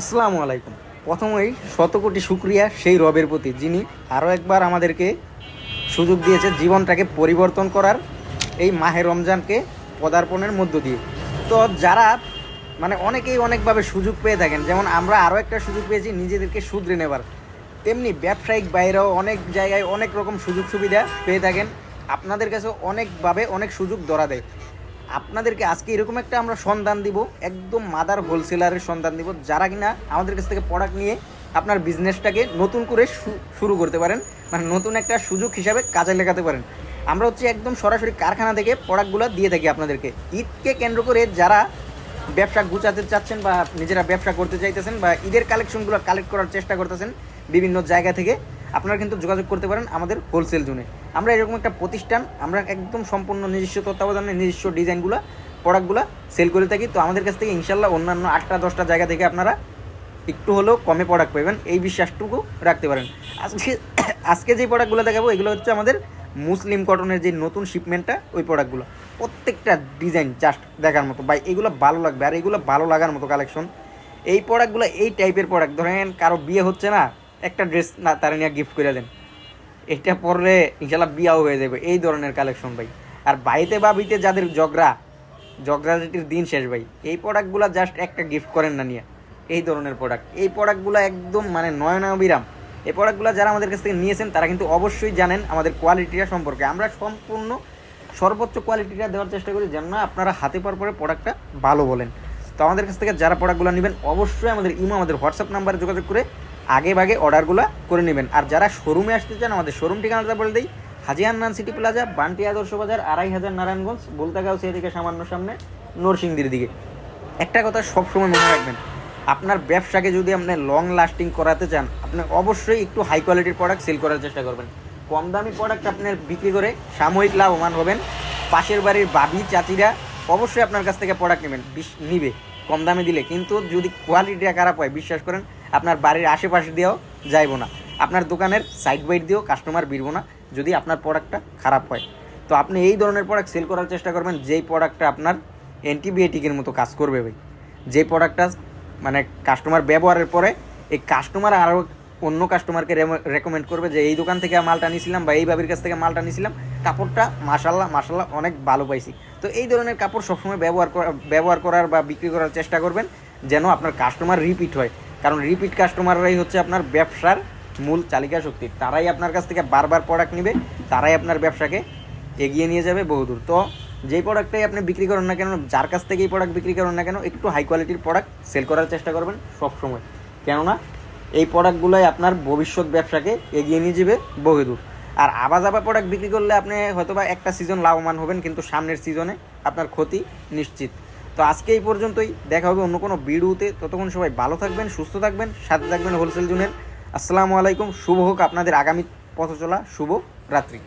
আসসালামু আলাইকুম। প্রথমেই শত কোটি শুক্রিয়া সেই রবের প্রতি, যিনি আরও একবার আমাদেরকে সুযোগ দিয়েছে জীবনটাকে পরিবর্তন করার এই মাহে রমজানকে পদার্পণের মধ্য দিয়ে। তো যারা মানে অনেকেই অনেকভাবে সুযোগ পেয়ে থাকেন, যেমন আমরা আরও একটা সুযোগ পেয়েছি নিজেদেরকে শুধরে নেবার। তেমনি ব্যবসায়িক বাইরেও অনেক জায়গায় অনেক রকম সুযোগ সুবিধা পেয়ে থাকেন। আপনাদের কাছে অনেকভাবে অনেক সুযোগ ধরা দেয়। আপনাদেরকে আজকে এরকম একটা আমরা সন্ধান দিব, একদম মাদার হোলসেলারের সন্ধান দিব, যারা কিনা আমাদের কাছ থেকে প্রোডাক্ট নিয়ে আপনার বিজনেসটাকে নতুন করে শুরু করতে পারেন মানে নতুন একটা সুযোগ হিসাবে কাজে লাগাতে পারেন। আমরা হচ্ছে একদম সরাসরি কারখানা থেকে প্রোডাক্টগুলো দিয়ে থাকি আপনাদেরকে। ঈদকে কেন্দ্র করে যারা ব্যবসা গুছাতে চাচ্ছেন বা নিজেরা ব্যবসা করতে চাইতেছেন বা ঈদের কালেকশনগুলো কালেক্ট করার চেষ্টা করতেছেন, বিভিন্ন জায়গা থেকে আপনারা কিন্তু যোগাযোগ করতে পারেন আমাদের হোলসেল জোনে আমরা এরকম একটা প্রতিষ্ঠান, আমরা একদম সম্পূর্ণ নিজস্ব তত্ত্বাবধানে, নিজস্ব ডিজাইনগুলো, প্রোডাক্টগুলো সেল করে থাকি। তো আমাদের কাছ থেকে ইনশাল্লাহ অন্যান্য আটটা, দশটা জায়গা থেকে আপনারা একটু হলেও কমে প্রোডাক্ট পাবেন। এই বিশ্বাসটুকু রাখতে পারেন। আজকে আজকে যে প্রোডাক্টগুলো দেখাবো, এগুলো হচ্ছে আমাদের মুসলিম কটনের যে নতুন শিপমেন্টটা ওই প্রোডাক্টগুলো প্রত্যেকটা ডিজাইন জাস্ট দেখার মতো। বা এগুলো ভালো লাগবে। আর এগুলো ভালো লাগার মতো কালেকশন এই প্রোডাক্টগুলো এই টাইপের প্রোডাক্ট ধরেন কারও বিয়ে হচ্ছে না একটা ড্রেস না, তারা নিয়ে গিফট করে দেন। এটা পরলে ইনশাল্লাহ বিয়াও হয়ে যাবে, এই ধরনের কালেকশন ভাই। আর বাড়িতে বা বিতে যাদের জগরা জগরাটির দিন শেষ ভাই, এই প্রোডাক্টগুলো জাস্ট একটা গিফট করেন না নিয়ে। এই ধরনের প্রোডাক্ট এই প্রোডাক্টগুলো একদম মানে নয়নাবিরাম এই প্রোডাক্টগুলো যারা আমাদের কাছ থেকে নিয়েছেন, তারা কিন্তু অবশ্যই জানেন আমাদের কোয়ালিটিটা সম্পর্কে। আমরা সম্পূর্ণ সর্বোচ্চ কোয়ালিটিটা দেওয়ার চেষ্টা করি যেন না আপনারা হাতে পাওয়ার পরে প্রোডাক্টটা ভালো বলেন। তো আমাদের কাছ থেকে যারা প্রোডাক্টগুলো নেবেন, অবশ্যই আমাদের ইমো, আমাদের হোয়াটসঅ্যাপ নাম্বারে যোগাযোগ করে আগে ভাগে অর্ডারগুলো করে নেবেন। আর যারা শোরুমে আসতে চান, আমাদের শোরুম ঠিকানাটা বলে দিই হাজি হান্নান সিটি প্লাজা, বান্টি আদর্শ বাজার, আড়াই হাজার নারায়ণগঞ্জ, বলতাগাঁও সেদিকে সামান্য সামনে, নরসিংদীর দিকে। একটা কথা সবসময় মনে রাখবেন, আপনার ব্যবসাকে যদি আপনি লং লাস্টিং করাতে চান, আপনি অবশ্যই একটু হাই কোয়ালিটির প্রোডাক্ট সেল করার চেষ্টা করবেন। কম দামি প্রোডাক্ট আপনার বিক্রি করে সাময়িক লাভবান হবেন। পাশের বাড়ির বাবি চাচিরা অবশ্যই আপনার কাছ থেকে প্রোডাক্ট নেবেন নিবে, কম দামে দিলে। কিন্তু যদি কোয়ালিটিটা খারাপ হয়, বিশ্বাস করেন আপনার বাড়ির আশেপাশে দিয়েও যাইবো না। আপনার দোকানের সাইড বাইট দিয়েও কাস্টমার বিরবো না, যদি আপনার প্রোডাক্টটা খারাপ হয়। তো আপনি এই ধরনের প্রোডাক্ট সেল করার চেষ্টা করবেন, যেই প্রোডাক্টটা আপনার অ্যান্টিবায়োটিকের মতো কাজ করবে ভাই। যে প্রোডাক্টটা মানে কাস্টমার ব্যবহারের পরে, এই কাস্টমার আরও অন্য কাস্টমারকে রেকমেন্ড করবে যে, এই দোকান থেকে মালটা নিয়েছিলাম বা এই বাবির কাছ থেকে মালটা নিয়েছিলাম কাপড়টা মাশাল্লাহ মাশাল্লাহ অনেক ভালো পাইছি। তো এই ধরনের কাপড় সবসময় ব্যবহার করা ব্যবহার করার বা বিক্রি করার চেষ্টা করবেন, যেন আপনার কাস্টমার রিপিট হয়। কারণ রিপিট কাস্টমাররাই হচ্ছে আপনার ব্যবসার মূল চালিকা শক্তি। তারাই আপনার কাছ থেকে বারবার প্রোডাক্ট নেবে, তারাই আপনার ব্যবসাকে এগিয়ে নিয়ে যাবে বহুদূর। তো যেই প্রোডাক্টটাই আপনি বিক্রি করেন না কেন, যার কাছ থেকেই প্রোডাক্ট বিক্রি করেন না কেন, একটু হাই কোয়ালিটির প্রোডাক্ট সেল করার চেষ্টা করবেন সবসময়। কেননা এই প্রোডাক্টগুলোই আপনার ভবিষ্যৎ ব্যবসাকে এগিয়ে নিয়ে যাবে বহুদূর। আর আবা যাবা প্রোডাক্ট বিক্রি করলে আপনি হয়তোবা একটা সিজন লাভবান হবেন, কিন্তু সামনের সিজনে আপনার ক্ষতি নিশ্চিত। তো আজকে এই পর্যন্তই। দেখা হবে অন্য কোনো ভিডিওতে। ততক্ষণ সবাই ভালো থাকবেন, সুস্থ থাকবেন, সাথে থাকবেন হোলসেল জুনের। আসসালামু আলাইকুম। শুভ হোক আপনাদের আগামী পথ চলা শুভ রাত্রি।